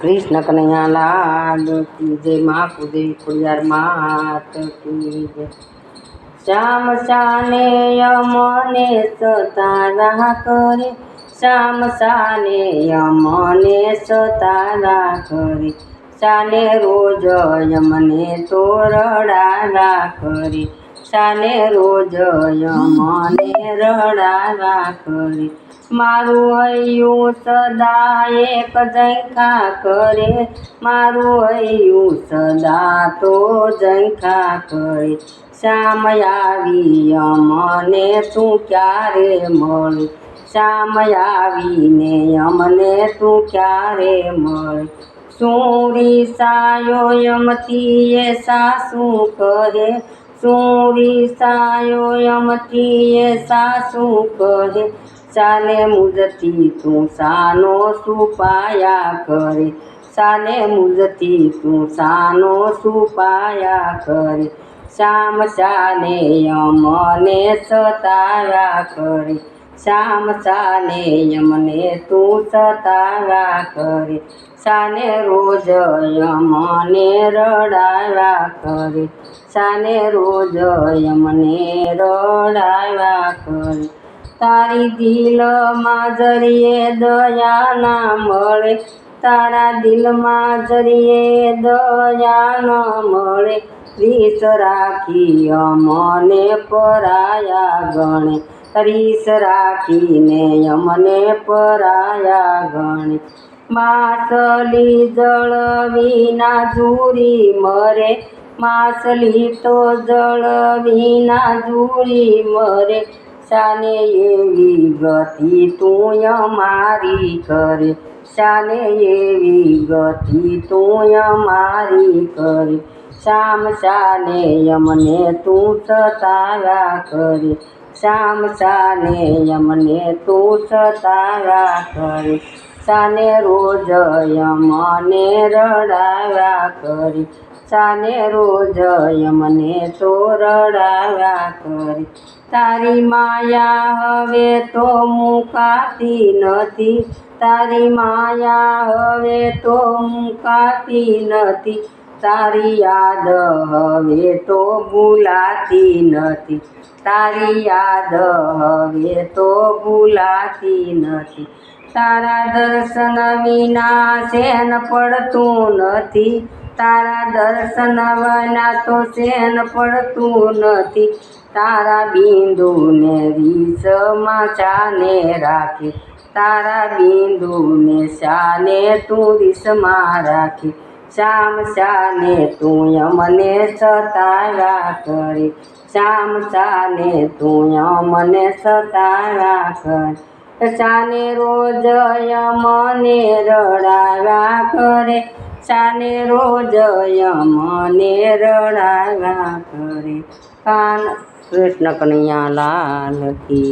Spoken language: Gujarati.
કૃષ્ણ કનૈયા લાલ જય મહાકુદેવ ખોડિયાર માત જય. શ્યામ શાને યમને સતારા કરે શ્યામ શાને યમને સતારા કરે શાને રોજ યમને તોરડારા કરે શાને રોજ મને રડારા કરે. મારું હૈયું સદા એક ઝંખા કરે. મારું હૈયું સદા તો ઝંખા કરે. શ્યામ આવી અમને તું ક્યારે મળે? શ્યામ આવીને અમને તું ક્યારે મળે? સુરી સાયો યમતી એ સાસુ કહે સુરી સાયો યમતી એ સાસુ કહે સાને મુજતી તું સાનો સુપાયા કરે. સાને મુજતી તું સાનો સુપાયા કરે. શ્યામ ચાલે યમને સતાયા કરે. શ્યામ શાને યમને તું સતાવ્યા કરે શાને રોજ યમને રડાવ્યા કરે શાને રોજ યમને રડાવ્યા કરે તારી દિલમાં જરીએ દયા ના મળે તારા દિલમાં જરીએ દયા ન મળે રીસ રાખી અમને પરાયા ગણે રીસ રાખીને યમને પરાયા ગણે. માસલી જળ વિના જુરી મરે. માસલી તો જળ વિના જુરી મરે. શાને એવી ગતિ તું મારી કરે. શાને એવી ગતિ તું મારી કરે. શામ શાને યમને તું સતાવ્યા કરે. શ્યામ શાને યમને તું સતાવ્યા કરે સાને રોજ યમને રડાવ્યા કરી, શાને રોજ યમને તો રડાવ્યા કરી. તારી માયા હવે તો મુકાતી નથી, તારી માયા હવે તો મુકાતી નથી તારી યાદ હવે તો ભૂલાતી નથી તારી યાદ હવે તો ભૂલાતી નથી તારા દર્શન વિના શેન પડતું નથી તારા દર્શન વિના તો શેન પડતું નથી તારા બિંદુને રીસમાં શાને રાખે તારા બિંદુને શાને તું રીસમાં રાખે શ્યામ શાને તું મને સતાવ્યા કરી. શ્યામ શાને તું મને સતાવ્યા કરી. શાને રોજ મને રડાવ્યા કરે. શાને રોજ મને રડાવ્યા કરે. કાન કૃષ્ણ કનૈયા લાલ કી